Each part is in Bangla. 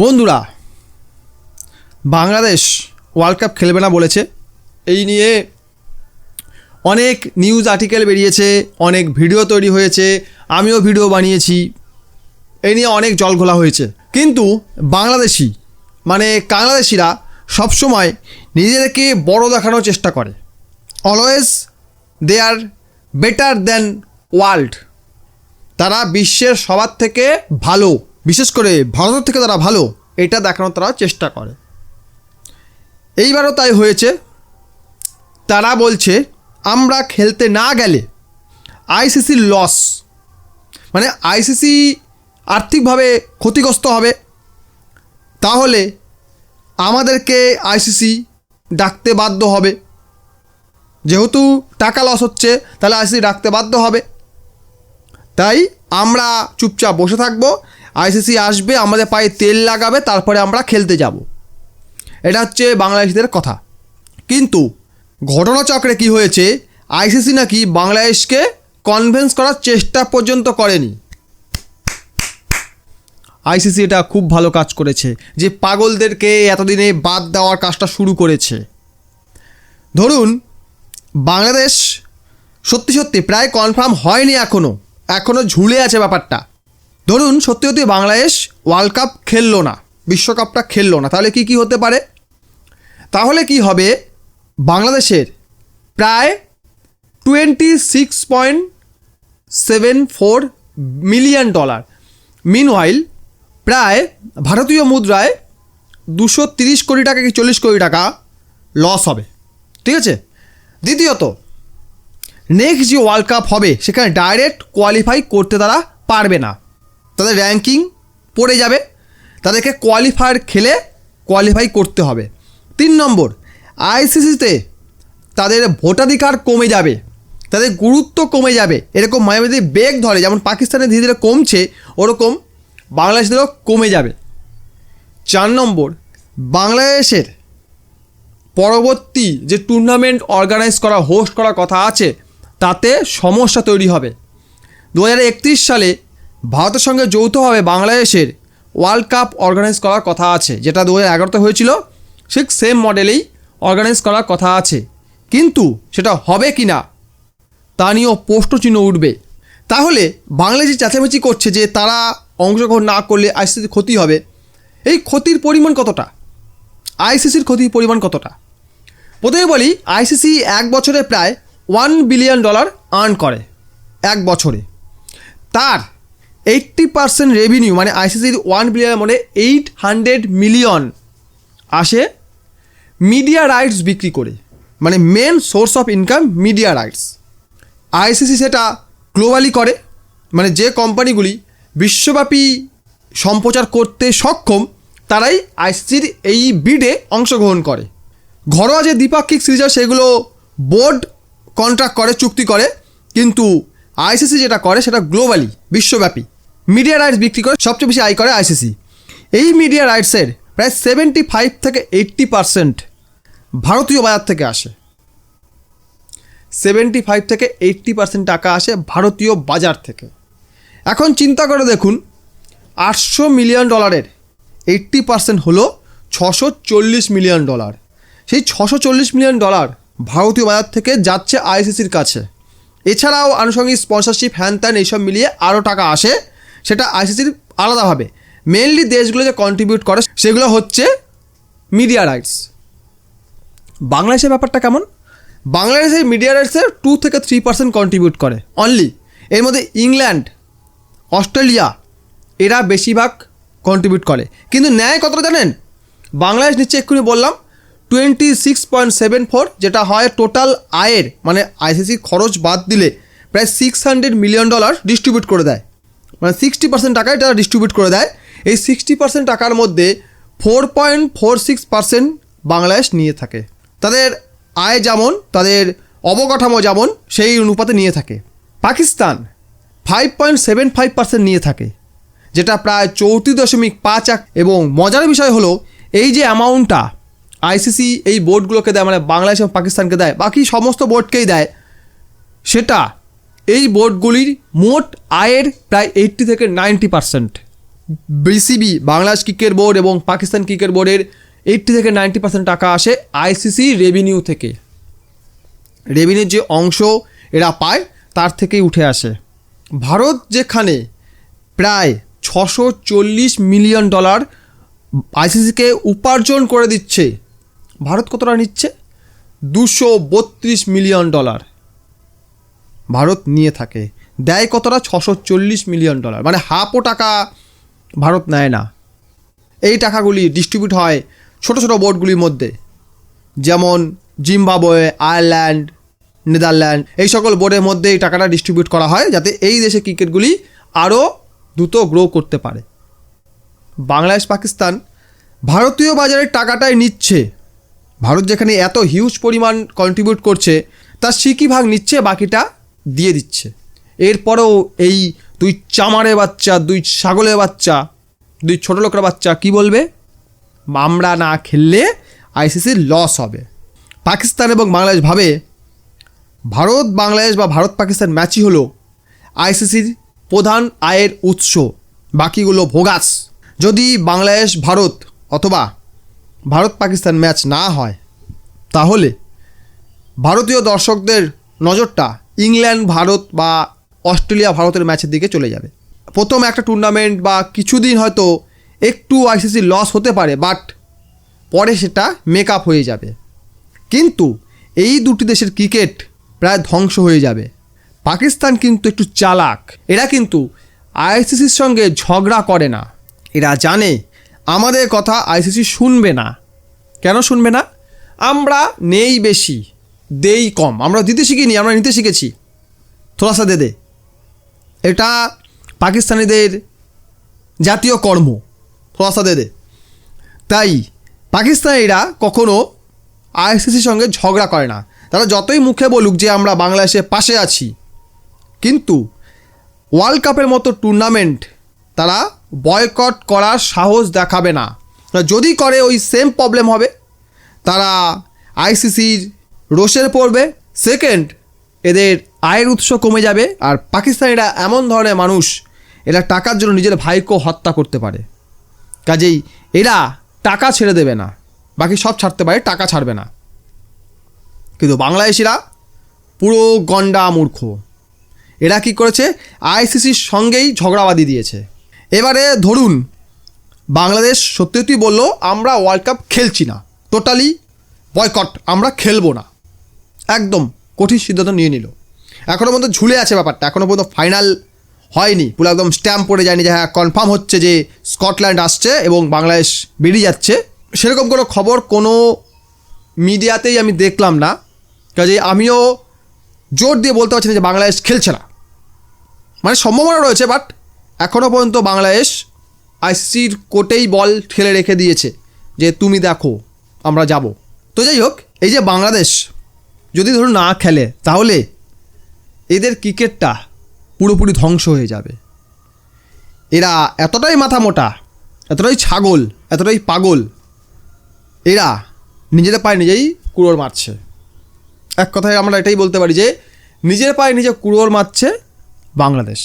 বন্ধুরা, বাংলাদেশ ওয়ার্ল্ড কাপ খেলবে না বলেছে। এই নিয়ে অনেক নিউজ আর্টিকেল বেরিয়েছে, অনেক ভিডিও তৈরি হয়েছে, আমিও ভিডিও বানিয়েছি। এই নিয়ে অনেক জল ঘোলা হয়েছে। কিন্তু বাংলাদেশি মানে বাংলাদেশিরা সবসময় নিজেদেরকে বড় দেখানোর চেষ্টা করে। Always they are better than world তারা বিশ্বের সবার থেকে ভালো। বিশেষ করে ভারতের থেকে তারা ভালো, এটা দেখানোর তারা চেষ্টা করে। এইবারও তাই হয়েছে। তারা বলছে, আমরা খেলতে না গেলে আইসিসির লস মানে আইসিসি আর্থিকভাবে ক্ষতিগ্রস্ত হবে। তাহলে আমাদেরকে আইসিসি ডাকতে বাধ্য হবে। যেহেতু টাকা লস হচ্ছে, তাহলে আইসিসি ডাকতে বাধ্য হবে। তাই আমরা চুপচাপ বসে থাকব। আইসিসি আসবে, আমাদের পায়ে তেল লাগাবে, তারপরে আমরা খেলতে যাব। এটা হচ্ছে বাংলাদেশিদের কথা। কিন্তু ঘটনাচক্রে কি হয়েছে? আইসিসি নাকি বাংলাদেশকে কনভেন্স করার চেষ্টা পর্যন্ত করেনি। আইসিসি এটা খুব ভালো কাজ করেছে, যে পাগলদেরকে এতদিনে বাদ দেওয়ার কাজটা শুরু করেছে। ধরুন, বাংলাদেশ সত্যি সত্যি প্রায় কনফার্ম হয়নি এখনও এখনও ঝুলে আছে ব্যাপারটা। ধরুন, সত্যি সত্যি বাংলাদেশ ওয়ার্ল্ড কাপ খেললো না, বিশ্বকাপটা খেললো না, তাহলে কি কি হতে পারে? তাহলে কি হবে? বাংলাদেশের প্রায় twenty six point seven four million dollar meanwhile প্রায় ভারতীয় মুদ্রায় দুশো তিরিশ কোটি টাকা কি চল্লিশ কোটি টাকা লস হবে। ঠিক আছে? দ্বিতীয়ত নেক্সট যে ওয়ার্ল্ড কাপ হবে, সেখানে ডাইরেক্ট কোয়ালিফাই করতে তারা পারবে না। তাদের র্যাঙ্কিং পড়ে যাবে। তাদেরকে কোয়ালিফায়ার খেলে কোয়ালিফাই করতে হবে। তিন নম্বর আইসিসিতে তাদের ভোটাধিকার কমে যাবে। তাদের গুরুত্ব কমে যাবে। এরকম মাঝে বেগ ধরে, যেমন পাকিস্তানে ধীরে ধীরে কমছে, ওরকম বাংলাদেশদেরও কমে যাবে। চার নম্বর, বাংলাদেশের পরবর্তী যে টুর্নামেন্ট অর্গানাইজ করা হোস্ট করার কথা আছে, তাতে সমস্যা তৈরি হবে। দু হাজার একত্রিশ সালে ভারতের সঙ্গে যৌথভাবে বাংলাদেশের ওয়ার্ল্ড কাপ অর্গানাইজ করার কথা আছে, যেটা দু হাজার এগারোতে হয়েছিল, ঠিক সেম মডেলেই অর্গানাইজ করার কথা আছে। কিন্তু সেটা হবে কি না, তা নিয়েও প্রশ্নচিহ্ন উঠবে। তাহলে বাংলাদেশ চেঁচামেচি করছে যে তারা অংশগ্রহণ না করলে আইসিসির ক্ষতি হবে। এই ক্ষতির পরিমাণ কতটা? আইসিসির ক্ষতির পরিমাণ কতটা? প্রথমে বলি, আইসিসি এক বছরে প্রায় ওয়ান বিলিয়ন ডলার আর্ন করে, এক বছরে। তার এইট্টি পার্সেন্ট রেভিনিউ মানে আইসিসির ওয়ান বিলিয়ন মানে এইট হান্ড্রেড মিলিয়ন আসে মিডিয়া রাইটস বিক্রি করে। মানে main source of income media rights ICC সেটা গ্লোবালি করে। মানে যে কোম্পানিগুলি বিশ্বব্যাপী সম্প্রচার করতে সক্ষম, তারাই আইসিসির এই বিডে অংশগ্রহণ করে। ঘরোয়া যে দ্বিপাক্ষিক সিরিজ সেগুলো বোর্ড কন্ট্রাক্ট করে, চুক্তি করে, কিন্তু আইসিসি যেটা করে সেটা গ্লোবালি বিশ্বব্যাপী। মিডিয়া রাইটস বিক্রি করে সবচেয়ে বেশি আয় করে আইসিসি। এই মিডিয়া রাইটসের প্রায় সেভেন্টি ফাইভ থেকে এইট্টি পারসেন্ট ভারতীয় বাজার থেকে আসে। সেভেন্টি ফাইভ থেকে এইট্টি পার্সেন্ট টাকা আসে ভারতীয় বাজার থেকে। এখন চিন্তা করে দেখুন, আটশো মিলিয়ন ডলারের এইট্টি পার্সেন্ট হলো ছশো চল্লিশ মিলিয়ন ডলার সেই ছশো চল্লিশ মিলিয়ন ডলার ভারতীয় বাজার থেকে যাচ্ছে আইসিসির কাছে। এছাড়াও আনুষঙ্গিক স্পন্সরশিপ হ্যান ত্যান এইসব মিলিয়ে আরও টাকা আসে। সেটা আইসিসির আলাদাভাবে মেনলি দেশগুলো যে কন্ট্রিবিউট করে, সেগুলো হচ্ছে মিডিয়া রাইটস বাংলাদেশের ব্যাপারটা কেমন? বাংলাদেশের মিডিয়া রাইটসের টু থেকে থ্রি পার্সেন্ট কন্ট্রিবিউট করে অনলি এর মধ্যে ইংল্যান্ড অস্ট্রেলিয়া এরা বেশিরভাগ কন্ট্রিবিউট করে। কিন্তু ন্যায় কতটা জানেন? বাংলাদেশ নিচ্ছে এক্ষুনি বললাম twenty six point seven four, যেটা হয় টোটাল আয়ের মানে আইসিসি খরচ বাদ দিলে প্রায় six hundred million dollar distribute করে দেয়। মানে সিক্সটি পার্সেন্ট টাকা এটা ডিস্ট্রিবিউট করে দেয়। এই সিক্সটি পার্সেন্ট টাকার মধ্যে four point four six percent Bangladesh নিয়ে থাকে। তাদের আয় যেমন, তাদের অবকাঠামো যেমন, সেই অনুপাতে নিয়ে থাকে। Pakistan five point seven five percent নিয়ে থাকে, যেটা প্রায় চৌত্রিশ দশমিক পাঁচ এক। এবং মজার বিষয় হলো, এই যে অ্যামাউন্টটা আইসিসি এই বোর্ডগুলোকে দেয় মানে বাংলাদেশ এবং পাকিস্তানকে দেয়, বাকি সমস্ত বোর্ডকেই দেয়। সেটা এই বোর্ডগুলির মোট আয়ের প্রায় এইট্টি থেকে ninety percent BCB Bangladesh cricket board এবং পাকিস্তান ক্রিকেট বোর্ডের এইটটি থেকে নাইনটি পার্সেন্ট টাকা আসে আইসিসি রেভিনিউ থেকে। রেভিনিউর যে অংশ এরা পায়, তার থেকেই উঠে আসে। ভারত যেখানে প্রায় ছশো চল্লিশ মিলিয়ন ডলার আইসিসিকে উপার্জন করে দিচ্ছে ভারত কতটা নিচ্ছে? দুশো বত্রিশ মিলিয়ন ডলার। ভারত নিয়ে থাকে। দেয় কতটা? ছশো চল্লিশ মিলিয়ন ডলার। মানে হাফও টাকা ভারত নেয় না। এই টাকাগুলি ডিস্ট্রিবিউট হয় ছোট ছোট বোর্ডগুলির মধ্যে। যেমন জিম্বাবয়ে, আয়ারল্যান্ড, নেদারল্যান্ড, এই সকল বোর্ডের মধ্যে এই টাকাটা ডিস্ট্রিবিউট করা হয় যাতে এই দেশে ক্রিকেটগুলি আরও দ্রুত গ্রো করতে পারে। বাংলাদেশ, পাকিস্তান ভারতীয় বাজারের টাকাটাই নিচ্ছে। ভারত যেখানে এত হিউজ পরিমাণ কন্ট্রিবিউট করছে, তার সিকি ভাগ নিচ্ছে, বাকিটা দিয়ে দিচ্ছে। এরপরেও এই দুই চামারের বাচ্চা, দুই ছাগলের বাচ্চা, দুই ছোটো লোকের বাচ্চা কি বলবে? আমরা না খেললে আইসিসির লস হবে। পাকিস্তান এবং বাংলাদেশ ভাবে ভারত, বাংলাদেশ বা ভারত পাকিস্তান ম্যাচই হলো আইসিসির প্রধান আয়ের উৎস, বাকিগুলো ভোগাস। যদি বাংলাদেশ, ভারত অথবা ভারত পাকিস্তান ম্যাচ না হয়, তাহলে ভারতীয় দর্শকদের নজরটা ইংল্যান্ড, ভারত বা অস্ট্রেলিয়া ভারতের ম্যাচের দিকে চলে যাবে। প্রথম একটা টুর্নামেন্ট বা কিছুদিন হয়তো একটু আইসিসি লস হতে পারে বাট পরে সেটা মেক আপ হয়ে যাবে। কিন্তু এই দুটি দেশের ক্রিকেট প্রায় ধ্বংস হয়ে যাবে। পাকিস্তান কিন্তু একটু চালাক, এরা কিন্তু আইসিসির সঙ্গে ঝগড়া করে না। এরা জানে আমাদের কথা আইসিসি শুনবে না। কেন শুনবে না? আমরা নেই বেশি, দেই কম। আমরা দিতে শিখিনি, আমরা নিতে শিখেছি। থোড়াসা দে দে। এটা পাকিস্তানিদের জাতীয় কর্ম। থোড়াসা দে দে। তাই পাকিস্তানিরা কখনো আইসিসির সঙ্গে ঝগড়া করে না। তারা যতই মুখে বলুক যে আমরা বাংলাদেশের পাশে আছি, কিন্তু ওয়ার্ল্ড কাপের মতো টুর্নামেন্ট তারা বয়কট করার সাহস দেখাবে না। যদি করে, ওই সেম প্রবলেম হবে। তারা আইসিসির রোষের পড়বে। সেকেন্ড এদের আয়ের উৎস কমে যাবে। আর পাকিস্তানিরা এমন ধরনের মানুষ, এরা টাকার জন্য নিজের ভাইকেও হত্যা করতে পারে। কাজেই এরা টাকা ছেড়ে দেবে না। বাকি সব ছাড়তে পারে, টাকা ছাড়বে না। কিন্তু বাংলাদেশিরা পুরো গন্ডা মূর্খ। এরা কি করেছে? আইসিসির সঙ্গেই ঝগড়াবাদি দিয়েছে। এবারে ধরুন, বাংলাদেশ সত্যি সত্যি বলল, আমরা ওয়ার্ল্ড কাপ খেলছি না। টোটালি বয়কট আমরা খেলব না। একদম কঠিন সিদ্ধান্ত নিয়ে নিল। এখনও পর্যন্ত ঝুলে আছে ব্যাপারটা এখনও পর্যন্ত ফাইনাল হয়নি। পুরো একদম স্ট্যাম্প পড়ে যায়নি যে হ্যাঁ কনফার্ম হচ্ছে যে স্কটল্যান্ড আসছে এবং বাংলাদেশ বেরিয়ে যাচ্ছে। সেরকম কোনো খবর কোনো মিডিয়াতেই আমি দেখলাম না। কাজে আমিও জোর দিয়ে বলতে পারছি না যে বাংলাদেশ খেলছে না। মানে সম্ভাবনা রয়েছে বাট এখনও পর্যন্ত বাংলাদেশ আইসিসির কোর্টেই বল ঠেলে রেখে দিয়েছে যে তুমি দেখো, আমরা যাব। তো যাই হোক, এই যে বাংলাদেশ যদি ধরুন না খেলে, তাহলে এদের ক্রিকেটটা পুরোপুরি ধ্বংস হয়ে যাবে। এরা এতটাই মাথা মোটা, এতটাই ছাগল, এতটাই পাগল, এরা নিজেদের পায়ে নিজেই কুড়োর মারছে। এক কথায় আমরা এটাই বলতে পারি যে, নিজের পায়ে নিজে কুড়োর মারছে বাংলাদেশ।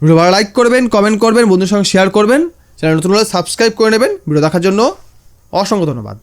ভিডিও লাইক করবেন কমেন্ট করবেন বন্ধুর সঙ্গে শেয়ার করবেন। চ্যানেল নতুন হলে সাবস্ক্রাইব করে নেবেন। ভিডিও দেখার জন্য অসংখ্য ধন্যবাদ।